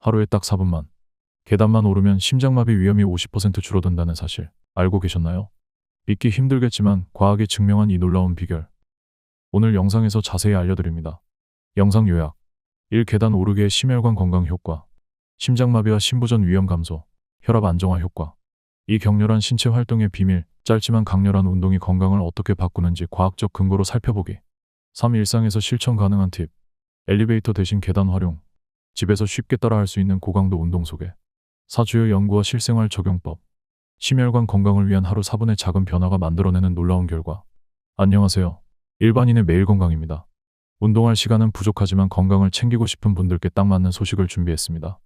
하루에 딱 4분만. 계단만 오르면 심장마비 위험이 50% 줄어든다는 사실 알고 계셨나요? 믿기 힘들겠지만 과학이 증명한 이 놀라운 비결. 오늘 영상에서 자세히 알려드립니다. 영상 요약. 1. 계단 오르기의 심혈관 건강 효과. 심장마비와 심부전 위험 감소. 혈압 안정화 효과. 이 격렬한 신체 활동의 비밀, 짧지만 강렬한 운동이 건강을 어떻게 바꾸는지 과학적 근거로 살펴보기. 3. 일상에서 실천 가능한 팁. 엘리베이터 대신 계단 활용. 집에서 쉽게 따라할 수 있는 고강도 운동 소개. 4. 주요 연구와 실생활 적용법. 심혈관 건강을 위한 하루 4분의 작은 변화가 만들어내는 놀라운 결과. 안녕하세요. 일반인의 매일 건강입니다. 운동할 시간은 부족하지만 건강을 챙기고 싶은 분들께 딱 맞는 소식을 준비했습니다.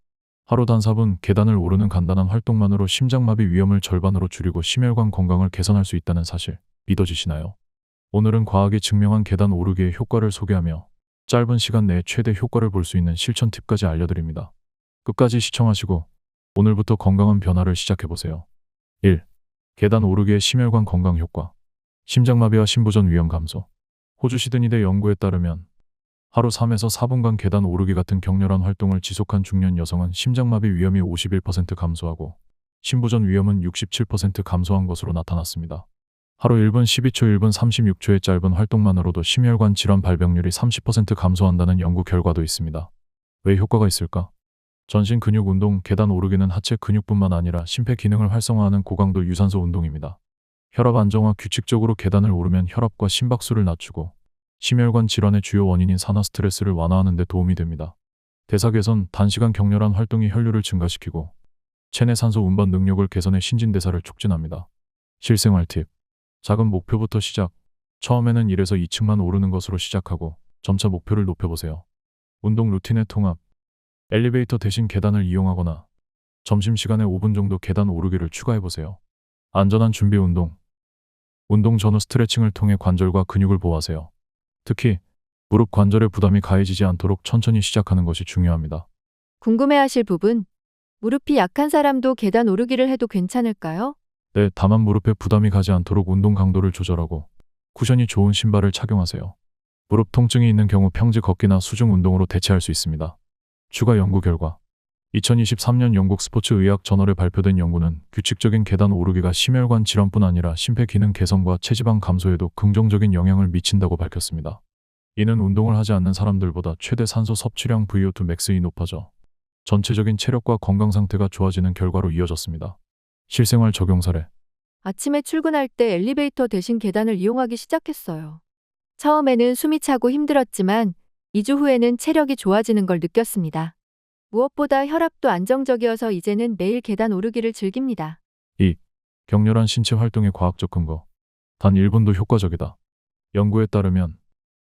하루 단 4분 계단을 오르는 간단한 활동만으로 심장마비 위험을 절반으로 줄이고 심혈관 건강을 개선할 수 있다는 사실 믿어지시나요? 오늘은 과학이 증명한 계단 오르기의 효과를 소개하며 짧은 시간 내에 최대 효과를 볼 수 있는 실천 팁까지 알려드립니다. 끝까지 시청하시고 오늘부터 건강한 변화를 시작해보세요. 1. 계단 오르기의 심혈관 건강 효과. 심장마비와 심부전 위험 감소. 호주 시드니대 연구에 따르면 하루 3에서 4분간 계단 오르기 같은 격렬한 활동을 지속한 중년 여성은 심장마비 위험이 51% 감소하고 심부전 위험은 67% 감소한 것으로 나타났습니다. 하루 1분 12초 1분 36초의 짧은 활동만으로도 심혈관 질환 발병률이 30% 감소한다는 연구 결과도 있습니다. 왜 효과가 있을까? 전신 근육 운동, 계단 오르기는 하체 근육뿐만 아니라 심폐 기능을 활성화하는 고강도 유산소 운동입니다. 혈압 안정화 규칙적으로 계단을 오르면 혈압과 심박수를 낮추고 심혈관 질환의 주요 원인인 산화 스트레스를 완화하는 데 도움이 됩니다. 대사 개선, 단시간 격렬한 활동이 혈류를 증가시키고 체내 산소 운반 능력을 개선해 신진대사를 촉진합니다. 실생활 팁. 작은 목표부터 시작. 처음에는 1에서 2층만 오르는 것으로 시작하고 점차 목표를 높여보세요. 운동 루틴의 통합. 엘리베이터 대신 계단을 이용하거나 점심시간에 5분 정도 계단 오르기를 추가해보세요. 안전한 준비 운동. 운동 전후 스트레칭을 통해 관절과 근육을 보호하세요. 특히 무릎 관절에 부담이 가해지지 않도록 천천히 시작하는 것이 중요합니다. 궁금해하실 부분. 무릎이 약한 사람도 계단 오르기를 해도 괜찮을까요? 네, 다만 무릎에 부담이 가지 않도록 운동 강도를 조절하고 쿠션이 좋은 신발을 착용하세요. 무릎 통증이 있는 경우 평지 걷기나 수중 운동으로 대체할 수 있습니다. 추가 연구 결과 2023년 영국 스포츠 의학 저널에 발표된 연구는 규칙적인 계단 오르기가 심혈관 질환뿐 아니라 심폐 기능 개선과 체지방 감소에도 긍정적인 영향을 미친다고 밝혔습니다. 이는 운동을 하지 않는 사람들보다 최대 산소 섭취량 VO2 max이 높아져 전체적인 체력과 건강 상태가 좋아지는 결과로 이어졌습니다. 실생활 적용 사례 아침에 출근할 때 엘리베이터 대신 계단을 이용하기 시작했어요. 처음에는 숨이 차고 힘들었지만 2주 후에는 체력이 좋아지는 걸 느꼈습니다. 무엇보다 혈압도 안정적이어서 이제는 매일 계단 오르기를 즐깁니다. 격렬한 신체 활동의 과학적 근거. 단 1분도 효과적이다. 연구에 따르면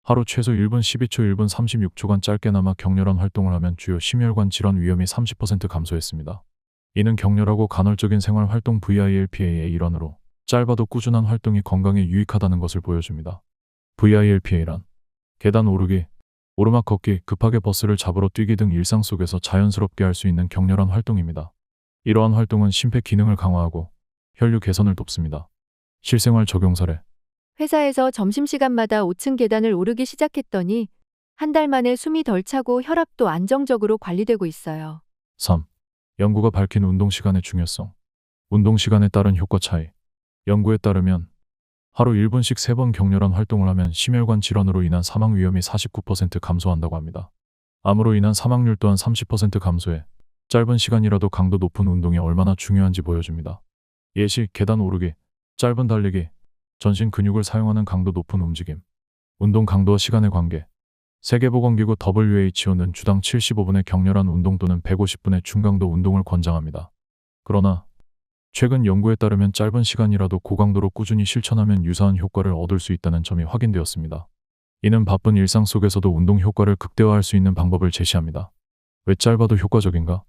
하루 최소 1분 12초 1분 36초간 짧게나마 격렬한 활동을 하면 주요 심혈관 질환 위험이 30% 감소했습니다. 이는 격렬하고 간헐적인 생활 활동 VILPA의 일환으로 짧아도 꾸준한 활동이 건강에 유익하다는 것을 보여줍니다. VILPA란 계단 오르기, 오르막 걷기, 급하게 버스를 잡으러 뛰기 등 일상 속에서 자연스럽게 할 수 있는 격렬한 활동입니다. 이러한 활동은 심폐 기능을 강화하고 혈류 개선을 돕습니다. 실생활 적용 사례. 회사에서 점심시간마다 5층 계단을 오르기 시작했더니 한 달 만에 숨이 덜 차고 혈압도 안정적으로 관리되고 있어요. 3. 연구가 밝힌 운동 시간의 중요성. 운동 시간에 따른 효과 차이. 연구에 따르면 하루 1분씩 3번 격렬한 활동을 하면 심혈관 질환으로 인한 사망 위험이 49% 감소한다고 합니다. 암으로 인한 사망률 또한 30% 감소해 짧은 시간이라도 강도 높은 운동이 얼마나 중요한지 보여줍니다. 예시 계단 오르기, 짧은 달리기, 전신 근육을 사용하는 강도 높은 움직임, 운동 강도와 시간의 관계. 세계보건기구 WHO는 주당 75분의 격렬한 운동 또는 150분의 중강도 운동을 권장합니다. 그러나 최근 연구에 따르면 짧은 시간이라도 고강도로 꾸준히 실천하면 유사한 효과를 얻을 수 있다는 점이 확인되었습니다. 이는 바쁜 일상 속에서도 운동 효과를 극대화할 수 있는 방법을 제시합니다. 왜 짧아도 효과적인가?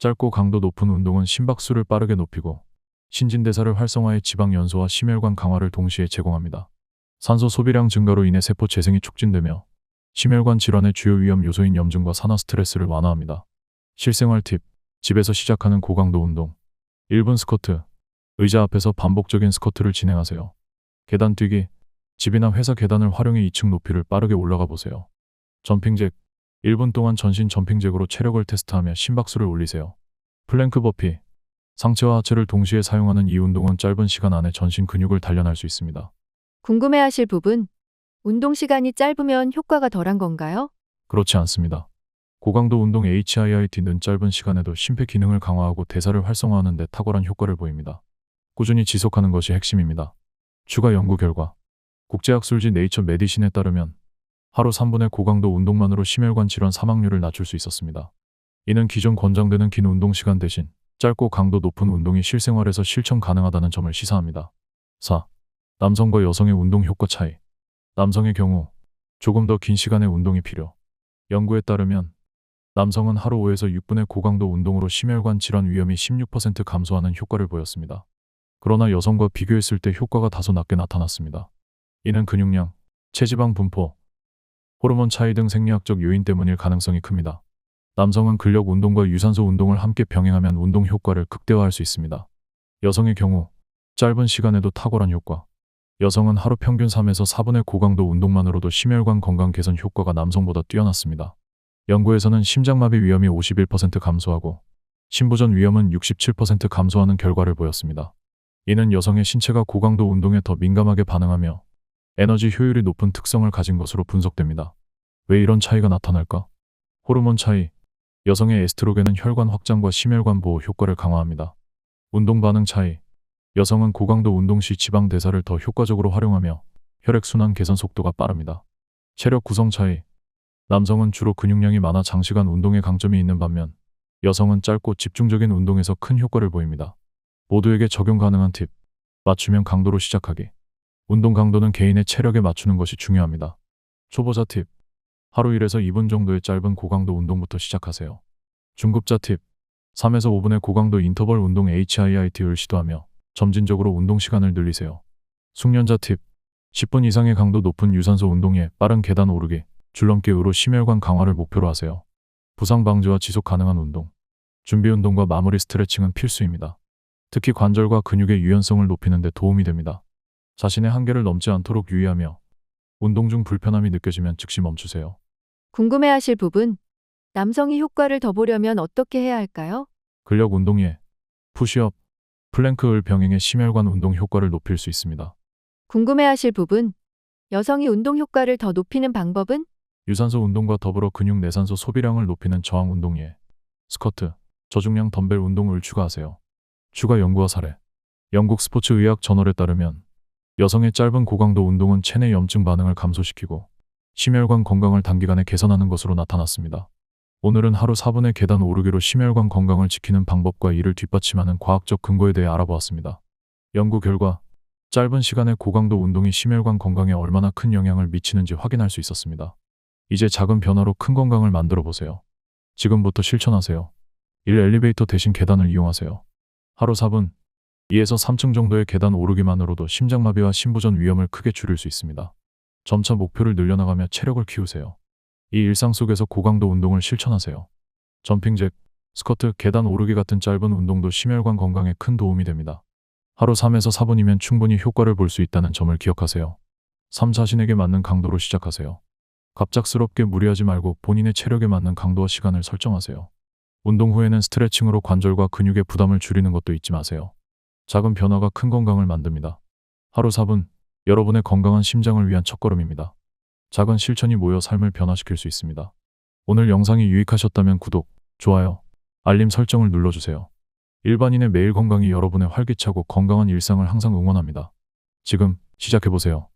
짧고 강도 높은 운동은 심박수를 빠르게 높이고 신진대사를 활성화해 지방 연소와 심혈관 강화를 동시에 제공합니다. 산소 소비량 증가로 인해 세포 재생이 촉진되며 심혈관 질환의 주요 위험 요소인 염증과 산화 스트레스를 완화합니다. 실생활 팁. 집에서 시작하는 고강도 운동. 1분 스쿼트. 의자 앞에서 반복적인 스쿼트를 진행하세요. 계단 뛰기. 집이나 회사 계단을 활용해 2층 높이를 빠르게 올라가 보세요. 점핑잭. 1분 동안 전신 점핑잭으로 체력을 테스트하며 심박수를 올리세요. 플랭크 버피. 상체와 하체를 동시에 사용하는 이 운동은 짧은 시간 안에 전신 근육을 단련할 수 있습니다. 궁금해하실 부분. 운동 시간이 짧으면 효과가 덜한 건가요? 그렇지 않습니다. 고강도 운동 HIIT는 짧은 시간에도 심폐 기능을 강화하고 대사를 활성화하는 데 탁월한 효과를 보입니다. 꾸준히 지속하는 것이 핵심입니다. 추가 연구 결과 국제학술지 네이처 메디신에 따르면 하루 3분의 고강도 운동만으로 심혈관 질환 사망률을 낮출 수 있었습니다. 이는 기존 권장되는 긴 운동 시간 대신 짧고 강도 높은 운동이 실생활에서 실천 가능하다는 점을 시사합니다. 4. 남성과 여성의 운동 효과 차이. 남성의 경우 조금 더 긴 시간의 운동이 필요. 연구에 따르면 남성은 하루 5에서 6분의 고강도 운동으로 심혈관 질환 위험이 16% 감소하는 효과를 보였습니다. 그러나 여성과 비교했을 때 효과가 다소 낮게 나타났습니다. 이는 근육량, 체지방 분포, 호르몬 차이 등 생리학적 요인 때문일 가능성이 큽니다. 남성은 근력 운동과 유산소 운동을 함께 병행하면 운동 효과를 극대화할 수 있습니다. 여성의 경우 짧은 시간에도 탁월한 효과. 여성은 하루 평균 3에서 4분의 고강도 운동만으로도 심혈관 건강 개선 효과가 남성보다 뛰어났습니다. 연구에서는 심장마비 위험이 51% 감소하고 심부전 위험은 67% 감소하는 결과를 보였습니다. 이는 여성의 신체가 고강도 운동에 더 민감하게 반응하며 에너지 효율이 높은 특성을 가진 것으로 분석됩니다. 왜 이런 차이가 나타날까? 호르몬 차이. 여성의 에스트로겐은 혈관 확장과 심혈관 보호 효과를 강화합니다. 운동 반응 차이. 여성은 고강도 운동 시 지방 대사를 더 효과적으로 활용하며 혈액 순환 개선 속도가 빠릅니다. 체력 구성 차이. 남성은 주로 근육량이 많아 장시간 운동에 강점이 있는 반면 여성은 짧고 집중적인 운동에서 큰 효과를 보입니다. 모두에게 적용 가능한 팁. 맞춤형 강도로 시작하기. 운동 강도는 개인의 체력에 맞추는 것이 중요합니다. 초보자 팁. 하루 1에서 2분 정도의 짧은 고강도 운동부터 시작하세요. 중급자 팁. 3에서 5분의 고강도 인터벌 운동 HIIT를 시도하며 점진적으로 운동 시간을 늘리세요. 숙련자 팁. 10분 이상의 강도 높은 유산소 운동에 빠른 계단 오르기, 줄넘기으로 심혈관 강화를 목표로 하세요. 부상 방지와 지속 가능한 운동. 준비 운동과 마무리 스트레칭은 필수입니다. 특히 관절과 근육의 유연성을 높이는 데 도움이 됩니다. 자신의 한계를 넘지 않도록 유의하며 운동 중 불편함이 느껴지면 즉시 멈추세요. 궁금해하실 부분. 남성이 효과를 더 보려면 어떻게 해야 할까요? 근력 운동에 푸시업, 플랭크을 병행해 심혈관 운동 효과를 높일 수 있습니다. 궁금해하실 부분. 여성이 운동 효과를 더 높이는 방법은? 유산소 운동과 더불어 근육 내산소 소비량을 높이는 저항 운동에 스쿼트, 저중량 덤벨 운동을 추가하세요. 추가 연구와 사례. 영국 스포츠 의학 저널에 따르면 여성의 짧은 고강도 운동은 체내 염증 반응을 감소시키고 심혈관 건강을 단기간에 개선하는 것으로 나타났습니다. 오늘은 하루 4분의 계단 오르기로 심혈관 건강을 지키는 방법과 이를 뒷받침하는 과학적 근거에 대해 알아보았습니다. 연구 결과 짧은 시간에 고강도 운동이 심혈관 건강에 얼마나 큰 영향을 미치는지 확인할 수 있었습니다. 이제 작은 변화로 큰 건강을 만들어 보세요. 지금부터 실천하세요. 1. 엘리베이터 대신 계단을 이용하세요. 하루 4분, 2에서 3층 정도의 계단 오르기만으로도 심장마비와 심부전 위험을 크게 줄일 수 있습니다. 점차 목표를 늘려나가며 체력을 키우세요. 이 일상 속에서 고강도 운동을 실천하세요. 점핑잭, 스쿼트, 계단 오르기 같은 짧은 운동도 심혈관 건강에 큰 도움이 됩니다. 하루 3에서 4분이면 충분히 효과를 볼 수 있다는 점을 기억하세요. 3. 자신에게 맞는 강도로 시작하세요. 갑작스럽게 무리하지 말고 본인의 체력에 맞는 강도와 시간을 설정하세요. 운동 후에는 스트레칭으로 관절과 근육의 부담을 줄이는 것도 잊지 마세요. 작은 변화가 큰 건강을 만듭니다. 하루 4분, 여러분의 건강한 심장을 위한 첫걸음입니다. 작은 실천이 모여 삶을 변화시킬 수 있습니다. 오늘 영상이 유익하셨다면 구독, 좋아요, 알림 설정을 눌러주세요. 일반인의 매일 건강이 여러분의 활기차고 건강한 일상을 항상 응원합니다. 지금 시작해보세요.